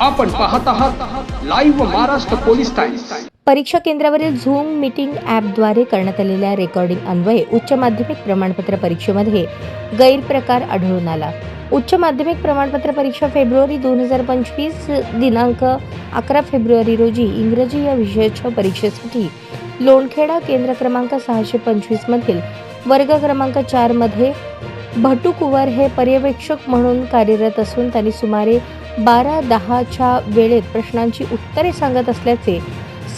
आपण पाहत आहात लाईव्ह महाराष्ट्र पोलीस टाइम्स परीक्षा केंद्रावरील झूम मीटिंग ॲपद्वारे करण्यात आलेल्या रेकॉर्डिंग अन्वये उच्च माध्यमिक प्रमाणपत्र परीक्षेमध्ये गैरप्रकार आढळून आला. उच्च माध्यमिक प्रमाणपत्र परीक्षा फेब्रुवारी दोन हजार पंचवीस दिनांक अकरा फेब्रुवारी रोजी इंग्रजी या विषयाच्या परीक्षेसाठी लोणखेडा केंद्र क्रमांक सहाशे पंचवीसमधील वर्ग क्रमांक चारमध्ये भटू कुवर हे पर्यवेक्षक म्हणून कार्यरत असून त्यांनी सुमारे बारा दहाच्या वेळेत प्रश्नांची उत्तरे सांगत असल्याचे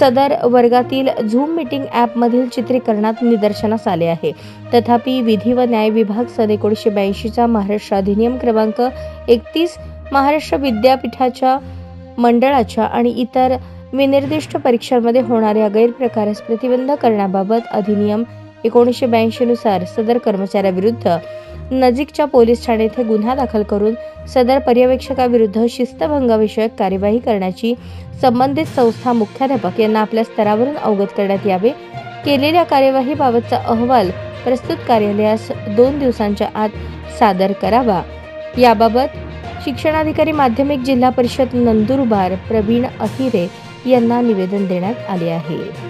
सदर वर्गातील झूम मीटिंग ॲपमधील चित्रीकरणात निदर्शनास आले आहे. तथापि विधी व न्याय विभाग सन एकोणीसशे ब्याऐंशीचा महाराष्ट्र अधिनियम क्रमांक एकतीस महाराष्ट्र विद्यापीठाच्या मंडळाच्या आणि इतर विनिर्दिष्ट परीक्षांमध्ये होणाऱ्या गैरप्रकारास प्रतिबंध करण्याबाबत अधिनियम एकोणीसशे ब्याऐंशीनुसार सदर कर्मचाऱ्याविरुद्ध नजीकच्या पोलीस ठाणे येथे गुन्हा दाखल करून सदर पर्यवेक्षकाविरुद्ध शिस्तभंगाविषयक कार्यवाही करण्याची संबंधित संस्था मुख्याध्यापक यांना आपल्या स्तरावरून अवगत करण्यात यावे. केलेल्या कार्यवाहीबाबतचा अहवाल प्रस्तुत कार्यालयास दोन दिवसांच्या आत सादर करावा. याबाबत शिक्षणाधिकारी माध्यमिक जिल्हा परिषद नंदुरबार प्रवीण अहिरे यांना निवेदन देण्यात आले आहे.